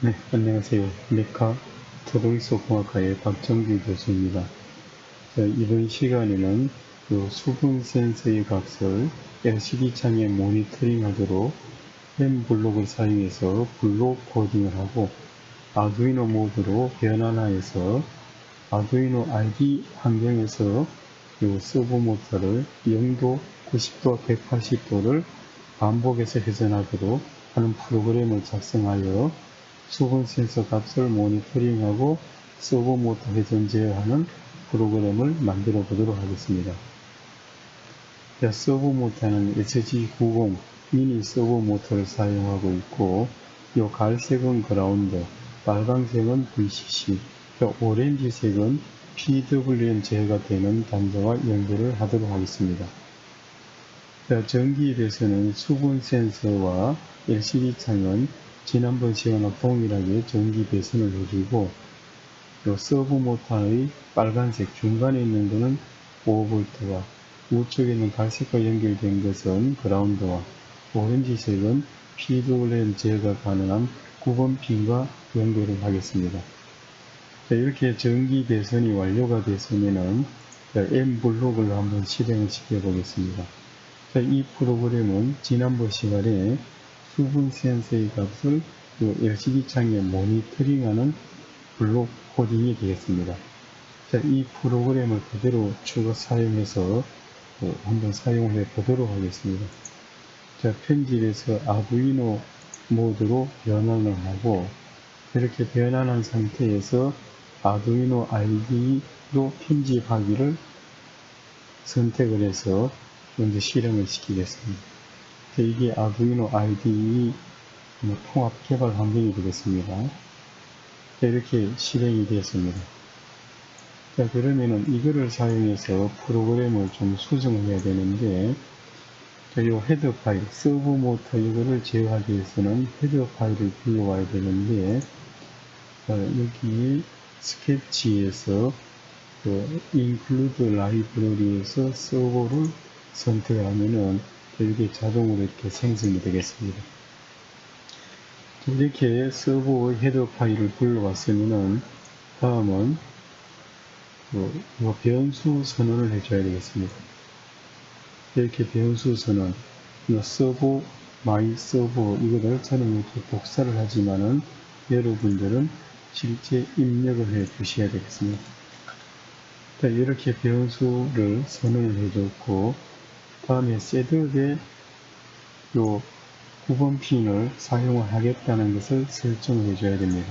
네, 안녕하세요. 메카 초등수공학과의 박정규 교수입니다. 자, 이번 시간에는 그 수분 센서의 값을 LCD 창에 모니터링 하도록 M 블록을 사용해서 블록 코딩을 하고 아두이노 모드로 변환하여서 아두이노 ID 환경에서 이 서버 모터를 0도, 90도, 180도를 반복해서 회전하도록 하는 프로그램을 작성하여 수분 센서 값을 모니터링하고 서버 모터 회전 제어하는 프로그램을 만들어 보도록 하겠습니다. 자, 서버 모터는 SG90 미니 서버 모터를 사용하고 있고 이 갈색은 그라운드, 빨간색은 VCC, 오렌지색은 PWM 제어가 되는 단자와 연결을 하도록 하겠습니다. 자, 전기에 대해서는 수분 센서와 LCD 창은 지난번 시간과 동일하게 전기 배선을 해주고 요 서브 모터의 빨간색 중간에 있는 것은 5V와 우측에 있는 갈색과 연결된 것은 그라운드와 오렌지색은 PWM 제어가 가능한 9번 핀과 연결을 하겠습니다. 자, 이렇게 전기 배선이 완료가 됐으면은 M 블록을 한번 실행을 시켜 보겠습니다. 자, 이 프로그램은 지난번 시간에 수분 센서의 값을 LCD 창에 모니터링하는 블록 코딩이 되겠습니다. 자, 이 프로그램을 그대로 추가 사용해서 어, 한번 사용을 해 보도록 하겠습니다. 자, 편집에서 아두이노 모드로 변환을 하고 이렇게 변환한 상태에서 아두이노 ID로 편집하기를 선택을 해서 먼저 실행을 시키겠습니다. 이게 아두이노 IDE 뭐 통합 개발 환경이 되겠습니다. 이렇게 실행이 되었습니다. 자, 그러면은 이거를 사용해서 프로그램을 좀 수정을 해야 되는데, 자, 이 헤더 파일, 서브 모터 이거를 제어하기 위해서는 헤더 파일을 빌려와야 되는데, 자, 여기 스케치에서 그 include library에서 서버를 선택을 하면은 이게 자동으로 이렇게 생성이 되겠습니다. 이렇게 서버의 헤더 파일을 불러왔으면은 다음은 뭐, 뭐 변수 선언을 해줘야 되겠습니다. 이렇게 변수 선언, 뭐 서버, 마이 서버 이거를 저는 이렇게 복사를 하지만은 여러분들은 실제 입력을 해 주셔야 되겠습니다. 자, 이렇게 변수를 선언을 해줬고 다음에 셋업에 요 9번 핀을 사용을 하겠다는 것을 설정을 해줘야 됩니다.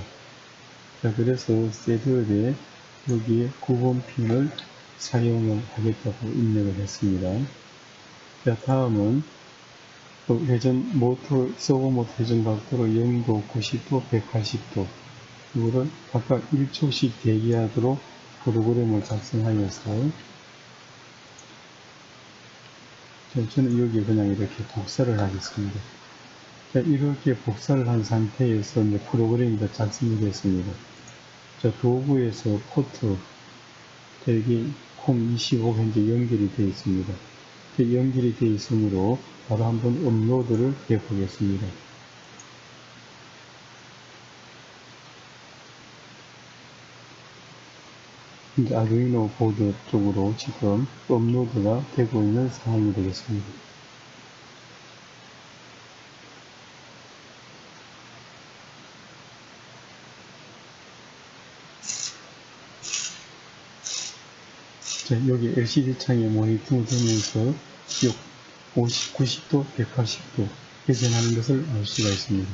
자, 그래서 셋업에 여기에 9번 핀을 사용을 하겠다고 입력을 했습니다. 자, 다음은 회전 모터, 서버 모터 회전 각도를 0도, 90도, 180도 이거를 각각 1초씩 대기하도록 프로그램을 작성하여서 저는 여기 그냥 이렇게 복사를 하겠습니다. 자, 이렇게 복사를 한 상태에서 이제 프로그램이 다 작성이 됐습니다. 자, 도구에서 포트, 여기 콤25 현재 연결이 되어 있습니다. 연결이 되어 있으므로 바로 한번 업로드를 해 보겠습니다. 이제 아두이노 보드 쪽으로 지금 업로드가 되고 있는 상황이 되겠습니다. 자, 여기 LCD 창에 모니터 되면서 50, 90도, 180도 회전하는 것을 알 수가 있습니다.